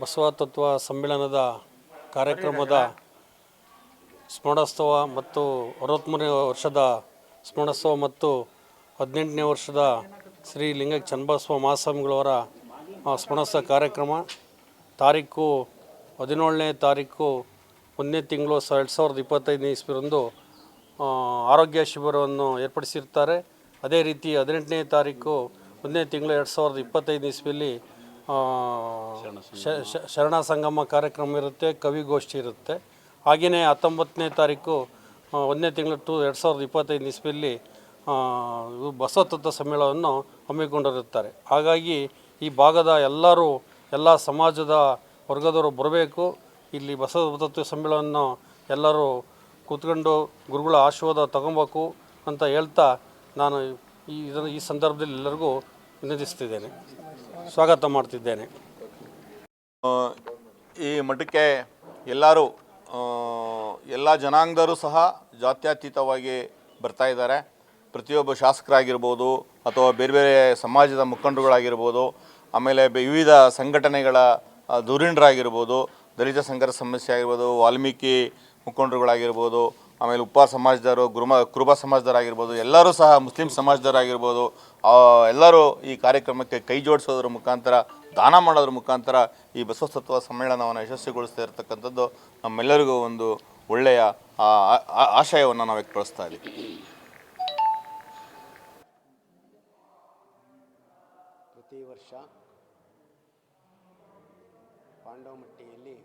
ಬಸವ ತತ್ವ ಸಮ್ಮೇಳನದ ಕಾರ್ಯಕ್ರಮದ ಸ್ಮರಣೋತ್ಸವ ಮತ್ತು ಅರವತ್ತ್ಮೂರನೇ ವರ್ಷದ ಸ್ಮರಣೋತ್ಸವ ಮತ್ತು ಹದಿನೆಂಟನೇ ವರ್ಷದ ಶ್ರೀ ಲಿಂಗ ಚನ್ನಬಸವ ಮಹಾಸ್ವಾಮಿಗಳವರ ಸ್ಮರಣೋತ್ಸವ ಕಾರ್ಯಕ್ರಮ. ತಾರೀಕು ಹದಿನೇಳನೇ ತಾರೀಕು ಒಂದನೇ ತಿಂಗಳು ಸ, ಎರಡು ಸಾವಿರದ ಇಪ್ಪತ್ತೈದನೇ ಇಸ್ವಿರಂದು ಆರೋಗ್ಯ ಶಿಬಿರವನ್ನು ಏರ್ಪಡಿಸಿರ್ತಾರೆ ಅದೇ ರೀತಿ ಹದಿನೆಂಟನೇ ತಾರೀಕು ಒಂದನೇ ತಿಂಗಳು ಎರಡು ಸಾವಿರದ ಇಪ್ಪತ್ತೈದನೇ ಇಸ್ವಿಯಲ್ಲಿ ಶರಣ ಸಂಗಮ ಕಾರ್ಯಕ್ರಮ ಇರುತ್ತೆ ಕವಿಗೋಷ್ಠಿ ಇರುತ್ತೆ. ಹಾಗೆಯೇ ಹತ್ತೊಂಬತ್ತನೇ ತಾರೀಕು ಒಂದನೇ ತಿಂಗಳು ಟು, ಎರಡು ಸಾವಿರದ ಇಪ್ಪತ್ತೈದು ಇಸ್ವಿಯಲ್ಲಿ ಬಸವ ತತ್ವ ಸಮ್ಮೇಳನವನ್ನು ಹಮ್ಮಿಕೊಂಡಿರುತ್ತಾರೆ. ಹಾಗಾಗಿ ಈ ಭಾಗದ ಎಲ್ಲರೂ, ಎಲ್ಲ ಸಮಾಜದ ವರ್ಗದವರು ಬರಬೇಕು. ಇಲ್ಲಿ ಬಸವ ತತ್ವ ಸಮ್ಮೇಳನವನ್ನು ಎಲ್ಲರೂ ಕೂತ್ಕೊಂಡು ಗುರುಗಳ ಆಶೀರ್ವಾದ ತಗೊಬೇಕು ಅಂತ ಹೇಳ್ತಾ ನಾನು ಈ ಇದನ್ನು ಈ ಸಂದರ್ಭದಲ್ಲಿ ಎಲ್ಲರಿಗೂ ವಿನಂತಿಸ್ತಿದ್ದೇನೆ. ಸ್ವಾಗತ ಮಾಡ್ತಿದ್ದೇನೆ. ಈ ಮಠಕ್ಕೆ ಎಲ್ಲರೂ ಎಲ್ಲ ಜನಾಂಗದವರು ಸಹ ಜಾತ್ಯತೀತವಾಗಿ ಬರ್ತಾ ಇದ್ದಾರೆ. ಪ್ರತಿಯೊಬ್ಬ ಶಾಸಕರಾಗಿರ್ಬೋದು ಅಥವಾ ಬೇರೆ ಬೇರೆ ಸಮಾಜದ ಮುಖಂಡರುಗಳಾಗಿರ್ಬೋದು, ಆಮೇಲೆ ವಿವಿಧ ಸಂಘಟನೆಗಳ ಧುರೀಣರಾಗಿರ್ಬೋದು, ದಲಿತ ಸಂಘರ್ಷ ಸಮಸ್ಯೆ ಆಗಿರ್ಬೋದು, ವಾಲ್ಮೀಕಿ ಮುಖಂಡರುಗಳಾಗಿರ್ಬೋದು ಆಮೇಲೆ ಉಪ ಸಮಾಜದವರು, ಗುರುಮ, ಕುರುಬ ಸಮಾಜದವರಾಗಿರ್ಬೋದು, ಎಲ್ಲರೂ ಸಹ ಮುಸ್ಲಿಂ ಸಮಾಜದವರಾಗಿರ್ಬೋದು ಎಲ್ಲರೂ ಈ ಕಾರ್ಯಕ್ರಮಕ್ಕೆ ಕೈ ಜೋಡಿಸೋದ್ರ ಮುಖಾಂತರ, ದಾನ ಮಾಡೋದ್ರ ಮುಖಾಂತರ ಈ ಬಸವಸತ್ವ ಸಮ್ಮೇಳನವನ್ನು ಯಶಸ್ವಿಗೊಳಿಸ್ತಾ ಇರತಕ್ಕಂಥದ್ದು ನಮ್ಮೆಲ್ಲರಿಗೂ ಒಂದು ಒಳ್ಳೆಯ ಆಶಯವನ್ನು ನಾವು ವ್ಯಕ್ತಪಡಿಸ್ತಾ ಇದ್ದೀವಿ. ಪ್ರತಿ ವರ್ಷ ಪಾಂಡವಮಟ್ಟಿಯಲ್ಲಿ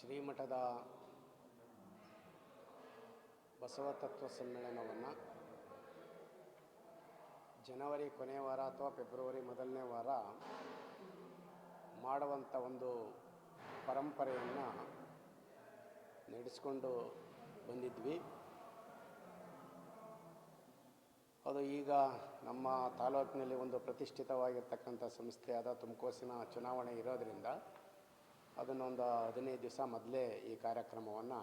ಶ್ರೀಮಠದ ಬಸವ ತತ್ವ ಸಮ್ಮೇಳನವನ್ನು ಜನವರಿ ಕೊನೆಯ ವಾರ ಅಥವಾ ಫೆಬ್ರವರಿ ಮೊದಲನೇ ವಾರ ಮಾಡುವಂಥ ಒಂದು ಪರಂಪರೆಯನ್ನು ನಡೆಸ್ಕೊಂಡು ಬಂದಿದ್ವಿ. ಅದು ಈಗ ನಮ್ಮ ತಾಲೂಕಿನಲ್ಲಿ ಒಂದು ಪ್ರತಿಷ್ಠಿತವಾಗಿರ್ತಕ್ಕಂಥ ಸಂಸ್ಥೆಯಾದ ತುಮಕೂಸಿನ ಚುನಾವಣೆ ಇರೋದರಿಂದ ಅದನ್ನೊಂದು ಹದಿನೈದು ದಿವಸ ಮೊದಲೇ ಈ ಕಾರ್ಯಕ್ರಮವನ್ನು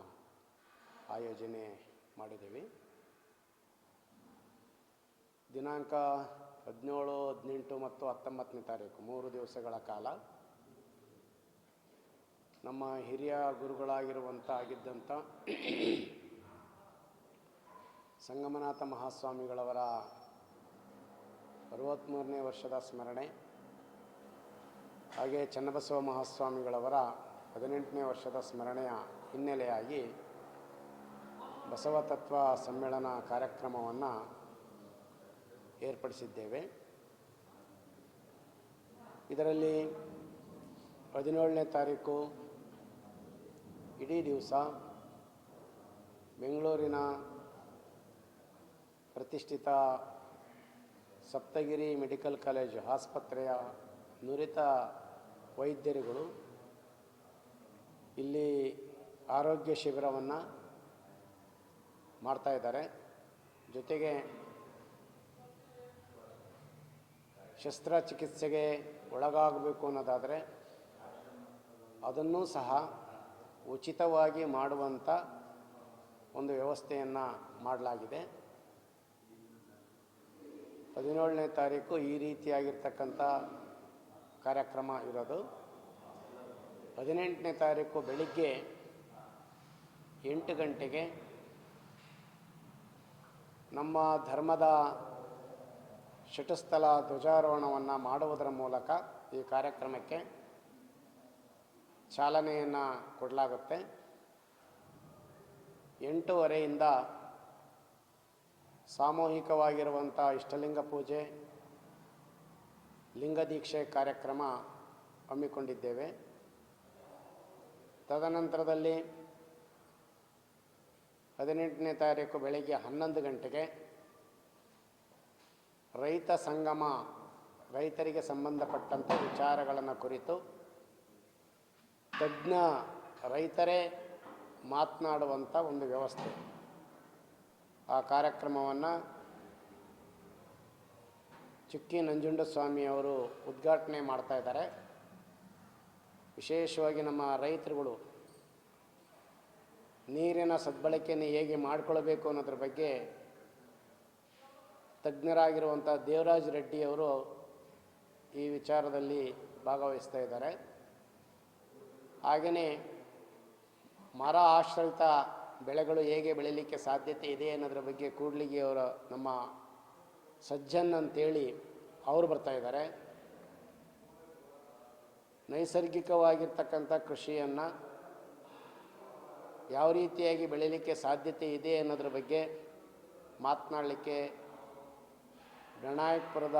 ಆಯೋಜನೆ ಮಾಡಿದ್ದೀವಿ. ದಿನಾಂಕ ಹದಿನೇಳು, ಹದಿನೆಂಟು ಮತ್ತು ಹತ್ತೊಂಬತ್ತನೇ ತಾರೀಕು, ಮೂರು ದಿವಸಗಳ ಕಾಲ. ನಮ್ಮ ಹಿರಿಯ ಗುರುಗಳಾಗಿರುವಂಥ ಆಗಿದ್ದಂಥ ಸಂಗಮನಾಥ ಮಹಾಸ್ವಾಮಿಗಳವರ ಅರವತ್ತ್ಮೂರನೇ ವರ್ಷದ ಸ್ಮರಣೆ, ಹಾಗೆ ಚನ್ನಬಸವ ಮಹಾಸ್ವಾಮಿಗಳವರ ಹದಿನೆಂಟನೇ ವರ್ಷದ ಸ್ಮರಣೆಯ ಹಿನ್ನೆಲೆಯಾಗಿ ಬಸವ ತತ್ವ ಸಮ್ಮೇಳನ ಕಾರ್ಯಕ್ರಮವನ್ನು ಏರ್ಪಡಿಸಿದ್ದೇವೆ. ಇದರಲ್ಲಿ ಹದಿನೇಳನೇ ತಾರೀಕು ಇಡೀ ದಿವಸ ಬೆಂಗಳೂರಿನ ಪ್ರತಿಷ್ಠಿತ ಸಪ್ತಗಿರಿ ಮೆಡಿಕಲ್ ಕಾಲೇಜು ಆಸ್ಪತ್ರೆಯ ನುರಿತ ವೈದ್ಯರುಗಳು ಇಲ್ಲಿ ಆರೋಗ್ಯ ಶಿಬಿರವನ್ನು ಮಾಡ್ತಾ ಇದ್ದಾರೆ. ಜೊತೆಗೆ ಶಸ್ತ್ರಚಿಕಿತ್ಸೆಗೆ ಒಳಗಾಗಬೇಕು ಅನ್ನೋದಾದರೆ ಅದನ್ನೂ ಸಹ ಉಚಿತವಾಗಿ ಮಾಡುವಂಥ ಒಂದು ವ್ಯವಸ್ಥೆಯನ್ನು ಮಾಡಲಾಗಿದೆ. ಹದಿನೇಳನೇ ತಾರೀಕು ಈ ರೀತಿಯಾಗಿರ್ತಕ್ಕಂಥ ಕಾರ್ಯಕ್ರಮ ಇರೋದು. ಹದಿನೆಂಟನೇ ತಾರೀಕು ಬೆಳಿಗ್ಗೆ ಎಂಟು ಗಂಟೆಗೆ ನಮ್ಮ ಧರ್ಮದ ಶಟಸ್ಥಲ ಧ್ವಜಾರೋಹಣವನ್ನು ಮಾಡುವುದರ ಮೂಲಕ ಈ ಕಾರ್ಯಕ್ರಮಕ್ಕೆ ಚಾಲನೆಯನ್ನು ಕೊಡಲಾಗುತ್ತೆ. ಎಂಟೂವರೆಯಿಂದ ಸಾಮೂಹಿಕವಾಗಿರುವಂಥ ಇಷ್ಟಲಿಂಗ ಪೂಜೆ ಲಿಂಗದೀಕ್ಷೆ ಕಾರ್ಯಕ್ರಮ ಹಮ್ಮಿಕೊಂಡಿದ್ದೇವೆ. ತದನಂತರದಲ್ಲಿ ಹದಿನೆಂಟನೇ ತಾರೀಕು ಬೆಳಗ್ಗೆ ಹನ್ನೊಂದು ಗಂಟೆಗೆ ರೈತ ಸಂಗಮ ರೈತರಿಗೆ ಸಂಬಂಧಪಟ್ಟಂಥ ವಿಚಾರಗಳನ್ನು ಕುರಿತು ತಜ್ಞ ರೈತರೇ ಮಾತನಾಡುವಂಥ ಒಂದು ವ್ಯವಸ್ಥೆ. ಆ ಕಾರ್ಯಕ್ರಮವನ್ನು ಚುಕ್ಕಿ ನಂಜುಂಡಸ್ವಾಮಿಯವರು ಉದ್ಘಾಟನೆ ಮಾಡ್ತಾ ಇದ್ದಾರೆ. ವಿಶೇಷವಾಗಿ ನಮ್ಮ ರೈತರುಗಳು ನೀರಿನ ಸದ್ಬಳಕೆಯನ್ನು ಹೇಗೆ ಮಾಡಿಕೊಳ್ಬೇಕು ಅನ್ನೋದ್ರ ಬಗ್ಗೆ ತಜ್ಞರಾಗಿರುವಂಥ ದೇವರಾಜ್ ರೆಡ್ಡಿಯವರು ಈ ವಿಚಾರದಲ್ಲಿ ಭಾಗವಹಿಸ್ತಾ ಇದ್ದಾರೆ. ಹಾಗೆಯೇ ಮರ ಆಶ್ರಿತ ಬೆಳೆಗಳು ಹೇಗೆ ಬೆಳೀಲಿಕ್ಕೆ ಸಾಧ್ಯತೆ ಇದೆ ಅನ್ನೋದ್ರ ಬಗ್ಗೆ ಕೂಡ್ಲಿಗೆ ಅವರ ನಮ್ಮ ಸಜ್ಜನ್ ಅಂತೇಳಿ ಅವರು ಬರ್ತಾ ಇದ್ದಾರೆ. ನೈಸರ್ಗಿಕವಾಗಿರ್ತಕ್ಕಂಥ ಕೃಷಿಯನ್ನು ಯಾವ ರೀತಿಯಾಗಿ ಬೆಳೀಲಿಕ್ಕೆ ಸಾಧ್ಯತೆ ಇದೆ ಅನ್ನೋದ್ರ ಬಗ್ಗೆ ಮಾತನಾಡಲಿಕ್ಕೆ ಗಣಾಯಕಪುರದ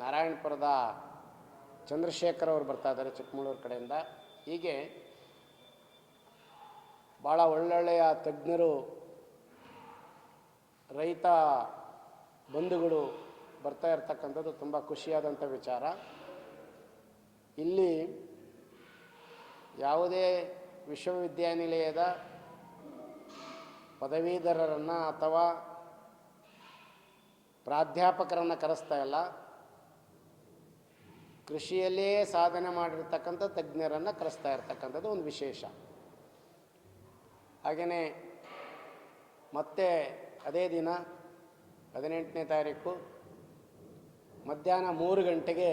ನಾರಾಯಣಪುರದ ಚಂದ್ರಶೇಖರ್ ಅವರು ಬರ್ತಾ ಇದ್ದಾರೆ ಚಿಕ್ಕಮಗಳೂರು ಕಡೆಯಿಂದ. ಹೀಗೆ ಭಾಳ ಒಳ್ಳೊಳ್ಳೆಯ ತಜ್ಞರು, ರೈತ ಬಂಧುಗಳು ಬರ್ತಾ ಇರ್ತಕ್ಕಂಥದ್ದು ತುಂಬ ಖುಷಿಯಾದಂಥ ವಿಚಾರ. ಇಲ್ಲಿ ಯಾವುದೇ ವಿಶ್ವವಿದ್ಯಾನಿಲಯದ ಪದವೀಧರರನ್ನು ಅಥವಾ ಪ್ರಾಧ್ಯಾಪಕರನ್ನು ಕರೆಸ್ತಾ ಇಲ್ಲ. ಕೃಷಿಯಲ್ಲೇ ಸಾಧನೆ ಮಾಡಿರ್ತಕ್ಕಂಥ ತಜ್ಞರನ್ನು ಕರೆಸ್ತಾ ಇರ್ತಕ್ಕಂಥದ್ದು ಒಂದು ವಿಶೇಷ. ಹಾಗೆಯೇ ಮತ್ತೆ ಅದೇ ದಿನ ಹದಿನೆಂಟನೇ ತಾರೀಕು ಮಧ್ಯಾಹ್ನ ಮೂರು ಗಂಟೆಗೆ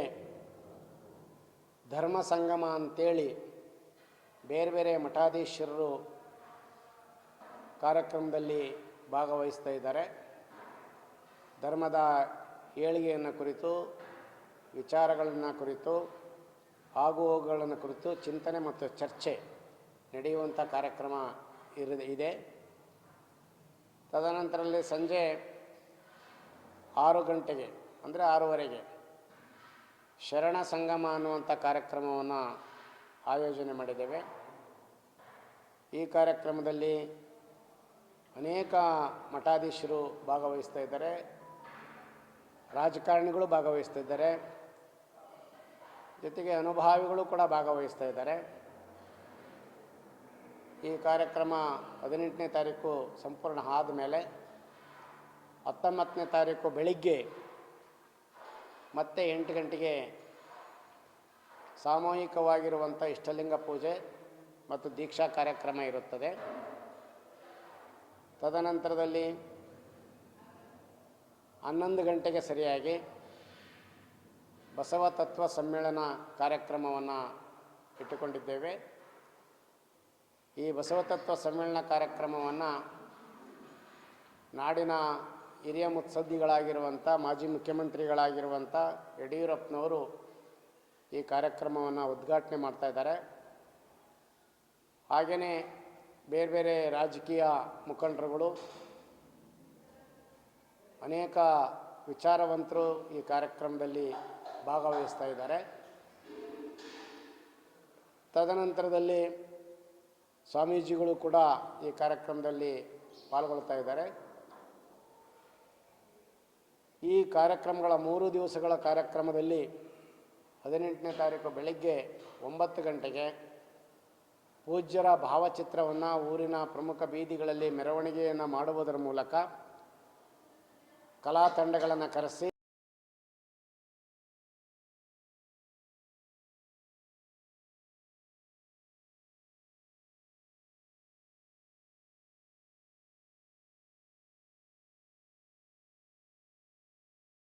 ಧರ್ಮ ಸಂಗಮ ಅಂತೇಳಿ ಬೇರೆ ಬೇರೆ ಮಠಾಧೀಶರು ಕಾರ್ಯಕ್ರಮದಲ್ಲಿ ಭಾಗವಹಿಸ್ತಾ ಇದ್ದಾರೆ. ಧರ್ಮದ ಏಳಿಗೆಯನ್ನು ಕುರಿತು, ವಿಚಾರಗಳನ್ನು ಕುರಿತು, ಆಗುಹೋಗುಗಳನ್ನು ಕುರಿತು ಚಿಂತನೆ ಮತ್ತು ಚರ್ಚೆ ನಡೆಯುವಂಥ ಕಾರ್ಯಕ್ರಮ ಇರ ಇದೆ. ತದನಂತರದಲ್ಲಿ ಸಂಜೆ ಆರು ಗಂಟೆಗೆ, ಅಂದರೆ ಆರೂವರೆಗೆ ಶರಣ ಸಂಗಮ ಅನ್ನುವಂಥ ಕಾರ್ಯಕ್ರಮವನ್ನು ಆಯೋಜನೆ ಮಾಡಿದ್ದೇವೆ. ಈ ಕಾರ್ಯಕ್ರಮದಲ್ಲಿ ಅನೇಕ ಮಠಾಧೀಶರು ಭಾಗವಹಿಸ್ತಾ ಇದ್ದಾರೆ. ರಾಜಕಾರಣಿಗಳು ಭಾಗವಹಿಸ್ತಾ ಇದ್ದಾರೆ. ಜೊತೆಗೆ ಅನುಭಾವಿಗಳು ಕೂಡ ಭಾಗವಹಿಸ್ತಾ ಇದ್ದಾರೆ. ಈ ಕಾರ್ಯಕ್ರಮ ಹದಿನೆಂಟನೇ ತಾರೀಕು ಸಂಪೂರ್ಣ ಆದಮೇಲೆ ಹತ್ತೊಂಬತ್ತನೇ ತಾರೀಕು ಬೆಳಿಗ್ಗೆ ಮತ್ತೆ ಎಂಟು ಗಂಟೆಗೆ ಸಾಮೂಹಿಕವಾಗಿರುವಂಥ ಇಷ್ಟಲಿಂಗ ಪೂಜೆ ಮತ್ತು ದೀಕ್ಷಾ ಕಾರ್ಯಕ್ರಮ ಇರುತ್ತದೆ. ತದನಂತರದಲ್ಲಿ ಹನ್ನೊಂದು ಗಂಟೆಗೆ ಸರಿಯಾಗಿ ಬಸವ ತತ್ವ ಸಮ್ಮೇಳನ ಕಾರ್ಯಕ್ರಮವನ್ನು ಇಟ್ಟುಕೊಂಡಿದ್ದೇವೆ. ಈ ಬಸವ ತತ್ವ ಸಮ್ಮೇಳನ ಕಾರ್ಯಕ್ರಮವನ್ನು ನಾಡಿನ ಹಿರಿಯ ಮುತ್ಸದ್ದಿಗಳಾಗಿರುವಂಥ, ಮಾಜಿ ಮುಖ್ಯಮಂತ್ರಿಗಳಾಗಿರುವಂಥ ಯಡಿಯೂರಪ್ಪನವರು ಈ ಕಾರ್ಯಕ್ರಮವನ್ನು ಉದ್ಘಾಟನೆ ಮಾಡ್ತಾ ಇದ್ದಾರೆ. ಹಾಗೆಯೇ ಬೇರೆ ಬೇರೆ ರಾಜಕೀಯ ಮುಖಂಡರುಗಳು ಅನೇಕ ವಿಚಾರವಂತರು ಈ ಕಾರ್ಯಕ್ರಮದಲ್ಲಿ ಭಾಗವಹಿಸ್ತಾ ಇದ್ದಾರೆ. ತದನಂತರದಲ್ಲಿ ಸ್ವಾಮೀಜಿಗಳು ಕೂಡ ಈ ಕಾರ್ಯಕ್ರಮದಲ್ಲಿ ಪಾಲ್ಗೊಳ್ತಾ ಇದ್ದಾರೆ. ಈ ಕಾರ್ಯಕ್ರಮಗಳ ಮೂರು ದಿವಸಗಳ ಕಾರ್ಯಕ್ರಮದಲ್ಲಿ ಹದಿನೆಂಟನೇ ತಾರೀಕು ಬೆಳಗ್ಗೆ ಒಂಬತ್ತು ಗಂಟೆಗೆ ಪೂಜ್ಯರ ಭಾವಚಿತ್ರವನ್ನು ಊರಿನ ಪ್ರಮುಖ ಬೀದಿಗಳಲ್ಲಿ ಮೆರವಣಿಗೆಯನ್ನು ಮಾಡುವುದರ ಮೂಲಕ ಕಲಾತಂಡಗಳನ್ನು ಕರೆಸಿ